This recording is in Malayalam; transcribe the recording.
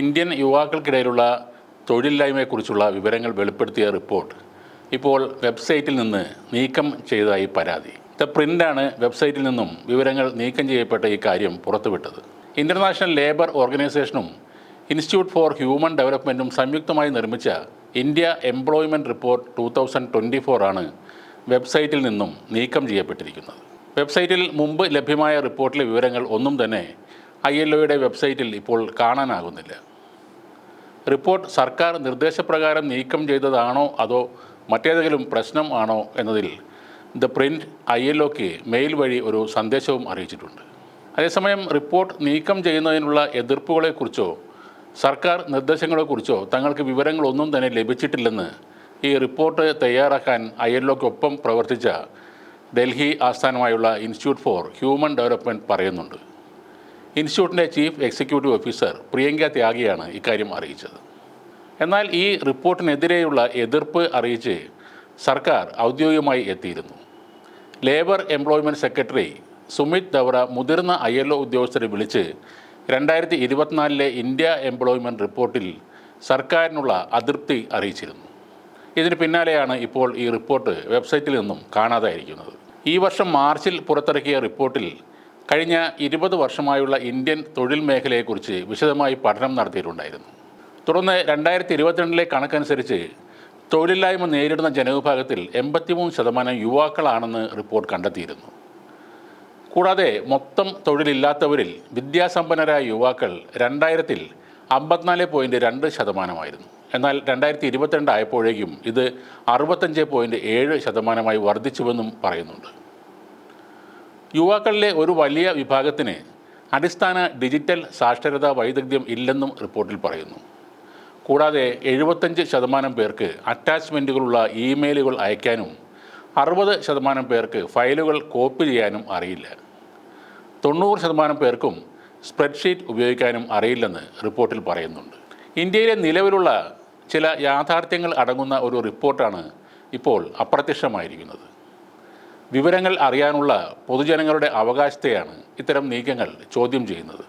ഇന്ത്യൻ യുവാക്കൾക്കിടയിലുള്ള തൊഴിലില്ലായ്മയെക്കുറിച്ചുള്ള വിവരങ്ങൾ വെളിപ്പെടുത്തിയ റിപ്പോർട്ട്. ഇപ്പോൾ വെബ്സൈറ്റിൽ നിന്ന് നീക്കം ചെയ്തതായി പരാതി. ദ പ്രിന്റാണ് വെബ്സൈറ്റിൽ നിന്നും വിവരങ്ങൾ നീക്കം ചെയ്യപ്പെട്ട ഈ കാര്യം പുറത്തുവിട്ടത്. ഇന്റർനാഷണൽ ലേബർ ഓർഗനൈസേഷനും ഇൻസ്റ്റിറ്റ്യൂട്ട് ഫോർ ഹ്യൂമൻ ഡെവലപ്മെന്റും സംയുക്തമായി നിർമ്മിച്ച India employment report two thousand twenty ഫോറാണ് വെബ്സൈറ്റിൽ നിന്നും നീക്കം ചെയ്യപ്പെട്ടിരിക്കുന്നത്. വെബ്സൈറ്റിൽ മുമ്പ് ലഭ്യമായ റിപ്പോർട്ടിലെ വിവരങ്ങൾ ഒന്നും തന്നെ ഐ എൽ ഒയുടെ വെബ്സൈറ്റിൽ ഇപ്പോൾ കാണാനാകുന്നില്ല. റിപ്പോർട്ട് സർക്കാർ നിർദ്ദേശപ്രകാരം നീക്കം ചെയ്തതാണോ അതോ മറ്റേതെങ്കിലും പ്രശ്നം ആണോ എന്നതിൽ ദ പ്രിന്റ് ഐ എൽ ഒക്ക് മെയിൽ വഴി ഒരു സന്ദേശവും അറിയിച്ചിട്ടുണ്ട്. അതേസമയം റിപ്പോർട്ട് നീക്കം ചെയ്യുന്നതിനുള്ള എതിർപ്പുകളെക്കുറിച്ചോ സർക്കാർ നിർദ്ദേശങ്ങളെക്കുറിച്ചോ തങ്ങൾക്ക് വിവരങ്ങളൊന്നും തന്നെ ലഭിച്ചിട്ടില്ലെന്ന് ഈ റിപ്പോർട്ട് തയ്യാറാക്കാൻ ഐ എൽ ഒക്കൊപ്പം പ്രവർത്തിച്ച ഡൽഹി ആസ്ഥാനമായുള്ള ഇൻസ്റ്റിറ്റ്യൂട്ട് ഫോർ ഹ്യൂമൻ ഡെവലപ്മെന്റ് പറയുന്നുണ്ട്. ഇൻസ്റ്റിറ്റ്യൂട്ടിന്റെ ചീഫ് എക്സിക്യൂട്ടീവ് ഓഫീസർ പ്രിയങ്ക ത്യാഗിയാണ് ഇക്കാര്യം അറിയിച്ചത്. എന്നാൽ ഈ റിപ്പോർട്ടിനെതിരെയുള്ള എതിർപ്പ് അറിയിച്ച് സർക്കാർ ഔദ്യോഗികമായി എത്തിയിരുന്നു. Labour employment secretary Sumit Dawra മുതിർന്ന ഐ എൽ ഒ ഉദ്യോഗസ്ഥരെ വിളിച്ച് രണ്ടായിരത്തി ഇരുപത്തിനാലിലെ ഇന്ത്യ എംപ്ലോയ്മെന്റ് റിപ്പോർട്ടിൽ സർക്കാരിനുള്ള അതൃപ്തി അറിയിച്ചിരുന്നു. ഇതിന് പിന്നാലെയാണ് ഇപ്പോൾ ഈ റിപ്പോർട്ട് വെബ്സൈറ്റിൽ നിന്നും കാണാതായിരിക്കുന്നത്. ഈ വർഷം മാർച്ചിൽ പുറത്തിറക്കിയ റിപ്പോർട്ടിൽ കഴിഞ്ഞ ഇരുപത് വർഷമായുള്ള ഇന്ത്യൻ തൊഴിൽ മേഖലയെക്കുറിച്ച് വിശദമായി പഠനം നടത്തിയിട്ടുണ്ടായിരുന്നു. തുടർന്ന് രണ്ടായിരത്തി ഇരുപത്തിരണ്ടിലെ കണക്കനുസരിച്ച് തൊഴിലില്ലായ്മ നേരിടുന്ന ജനവിഭാഗത്തിൽ എൺപത്തിമൂന്ന് ശതമാനം യുവാക്കളാണെന്ന് റിപ്പോർട്ട് കണ്ടെത്തിയിരുന്നു. കൂടാതെ മൊത്തം തൊഴിലില്ലാത്തവരിൽ വിദ്യാസമ്പന്നരായ യുവാക്കൾ രണ്ടായിരത്തിൽ അമ്പത്തിനാല് പോയിന്റ് രണ്ട് ശതമാനമായിരുന്നു. എന്നാൽ രണ്ടായിരത്തി ഇരുപത്തിരണ്ട് ആയപ്പോഴേക്കും ഇത് അറുപത്തഞ്ച് പോയിന്റ് ഏഴ് ശതമാനമായി വർദ്ധിച്ചുവെന്നും പറയുന്നുണ്ട്. യുവാക്കളിലെ ഒരു വലിയ വിഭാഗത്തിന് അടിസ്ഥാന ഡിജിറ്റൽ സാക്ഷരതാ വൈദഗ്ധ്യം ഇല്ലെന്നും റിപ്പോർട്ടിൽ പറയുന്നു. കൂടാതെ എഴുപത്തഞ്ച് ശതമാനം പേർക്ക് അറ്റാച്ച്മെന്റുകളുള്ള ഇമെയിലുകൾ അയക്കാനും അറുപത് ശതമാനം പേർക്ക് ഫയലുകൾ കോപ്പി ചെയ്യാനും അറിയില്ല. തൊണ്ണൂറ് ശതമാനം പേർക്കും സ്പ്രെഡ്ഷീറ്റ് ഉപയോഗിക്കാനും അറിയില്ലെന്ന് റിപ്പോർട്ടിൽ പറയുന്നുണ്ട്. ഇന്ത്യയിലെ നിലവിലുള്ള ചില യാഥാർത്ഥ്യങ്ങൾ അടങ്ങുന്ന ഒരു റിപ്പോർട്ടാണ് ഇപ്പോൾ അപ്രത്യക്ഷമായിരിക്കുന്നത്. വിവരങ്ങൾ അറിയാനുള്ള പൊതുജനങ്ങളുടെ അവകാശത്തെയാണ് ഇത്തരം നീക്കങ്ങൾ ചോദ്യം ചെയ്യുന്നത്.